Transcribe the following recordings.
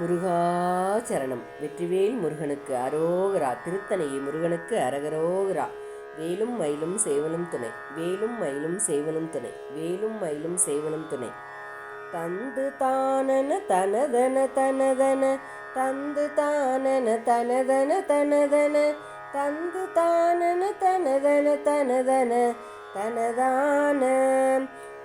முருகாச்சரணம். வெற்றிவேல் முருகனுக்கு அரோகரா திருத்தணையை முருகனுக்கு அரகரோகரா. வேலும் மயிலும் சேவலும் துணை. வேலும் மயிலும் சேவலும் துணை. வேலும் மயிலும் சேவலும் துணை. தந்து தானன தனதன தனதன. தந்து தானன தனதன தனதன. தந்து தானன தனதன தனதன. தனதான.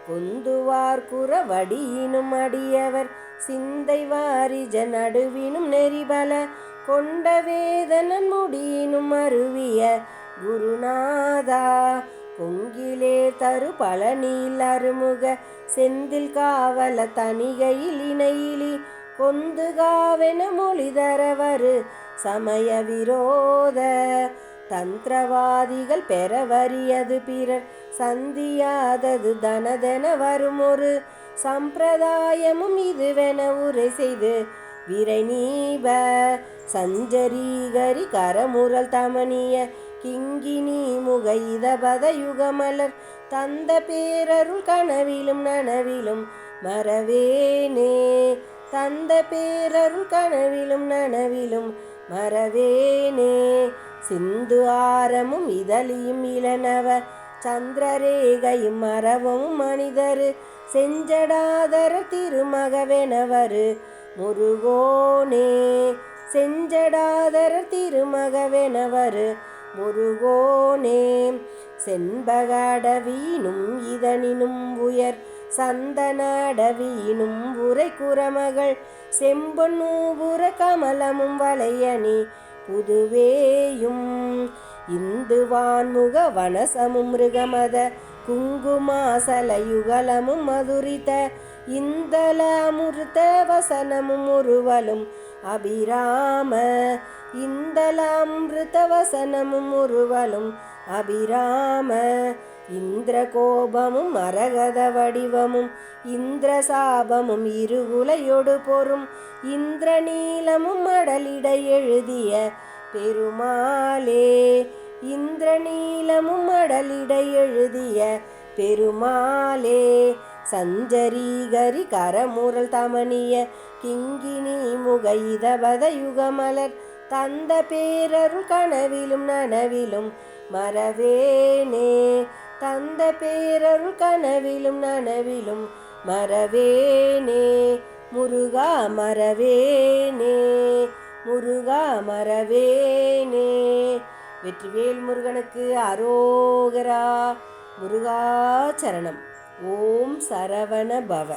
குந்துவார் குறவடியினும் அடியவர். சிந்தை வாரிஜ நடுவினும் நெறிபல கொண்ட வேதனன் முடியினும் அருவிய குருநாதா. பொங்கிலே தரு பழனியில் அருமுக செந்தில் காவல தணிகையில் இணையிலி கொந்து காவென மொழி தரவரு சமய விரோத. தந்திரவாதிகள் பெறவரியது பிறர் சந்தியாதது தனதென வருமொரு சம்பிரதாயமும் இதுவென உரை செய்து விரைநீப சஞ்சரீகரி கரமுரல் தமனிய கிங்கினி முக இதபத யுகமலர் தந்த பேரருள் கனவிலும் நனவிலும் மறவேனே தந்த பேரருள் கனவிலும் நனவிலும் மறவேனே சிந்து ஆரமும் இதழியும் இளனவ சந்திரரேகையும் மரவும் மனிதரு. செஞ்சடாதர திருமகவெனவரு. முருகோனே செஞ்சடாதர திருமகவெனவரு. முருகோனே செண்பகடவீனும் இதனினும் உயர். சந்தனடவீனும் உரை குரமகள். செம்பொன்னூபுர கமலமும் வளையணி. புதுவேயும் இந்து வான்முக வனசமும் மிருகமத குங்குமாசலயுகலமும் மதுரித இந்தல அமிர்த வசனமும் உருவலும் அபிராம இந்தல அமிர்த வசனமும் உருவலும் அபிராம. இந்திர கோபமும் மரகத வடிவமும் இந்திர சாபமும் இருகுலையொடு பொறும் இந்திர நீளமும் மடலிட எழுதிய பெருமாளே இந்திரநீலமும் நீலமும் எழுதிய பெருமாளே சஞ்சரீகரி கரமுரல் தமனிய கிங்கினி முக யுகமலர் தந்த பேரருள் கனவிலும் நனவிலும் மறவேனே தந்த பேரருள் கனவிலும் நனவிலும் மறவேனே முருகா மறவேனே. முருகா மரவேனே. வெற்றிவேல் முருகனுக்கு அரோகரா. முருகாச்சரணம் ஓம் சரவண பவ.